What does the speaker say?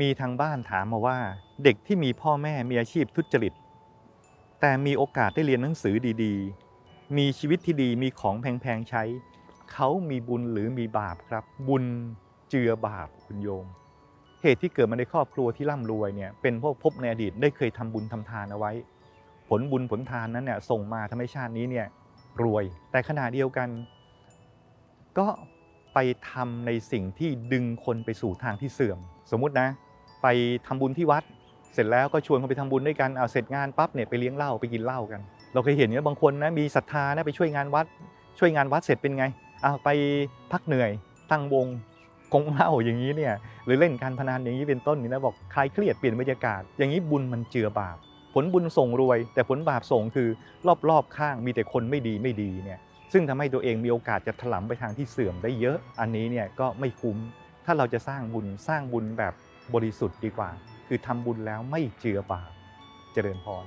มีทางบ้านถามมาว่า เด็กที่มีพ่อแม่มีอาชีพทุจริต แต่มีโอกาสได้เรียนหนังสือดีๆ มีชีวิตที่ดีมีของแพงๆใช้ เขามีบุญหรือมีบาปครับ บุญเจือบาปคุณโยม เหตุที่เกิดมาในครอบครัวที่ร่ำรวยเนี่ยเป็นพราะพบในอดีตได้เคยทำบุญทำทานเอาไว้ ผลบุญผลทานนั้นเนี่ยส่งมาทำให้ชาตินี้เนี่ยรวยแต่ขณะเดียวกัน ก็ ไปทำในสิ่งที่ดึงคนไปสู่ทางที่เสื่อม สมมุตินะ ไปทำบุญที่วัด เสร็จแล้วก็ชวนคนไปทำบุญด้วยกันเอาเสร็จงานปั๊บเนี่ยไปเลี้ยงเหล้าไปกินเหล้ากัน เราเคยเห็นนี่ยบางคนนะมีศรัทธานะไปช่วยงานวัด ช่วยงานวัดเสร็จเป็นไงเอาไปพักเหนื่อยตั้งวงกงเหล้าอย่างนี้เนี่ยหรือเล่นการพนันอย่างนี้เป็นต้นนี่นะบอกคลายเครียดเปลี่ยนบรรยากาศ อย่างนี้บุญมันเจือบาป ผลบุญส่งรวย แต่ผลบาปส่งคือรอบๆข้างมีแต่คนไม่ดีไม่ดีเนี่ย ซึ่งทำให้ตัวเองมีโอกาสจะถลำไปทางที่เสื่อมได้เยอะ อันนี้เนี่ยก็ไม่คุ้ม ถ้าเราจะสร้างบุญสร้างบุญแบบบริสุทธิ์ดีกว่า คือทำบุญแล้วไม่เจือบาปเจริญพร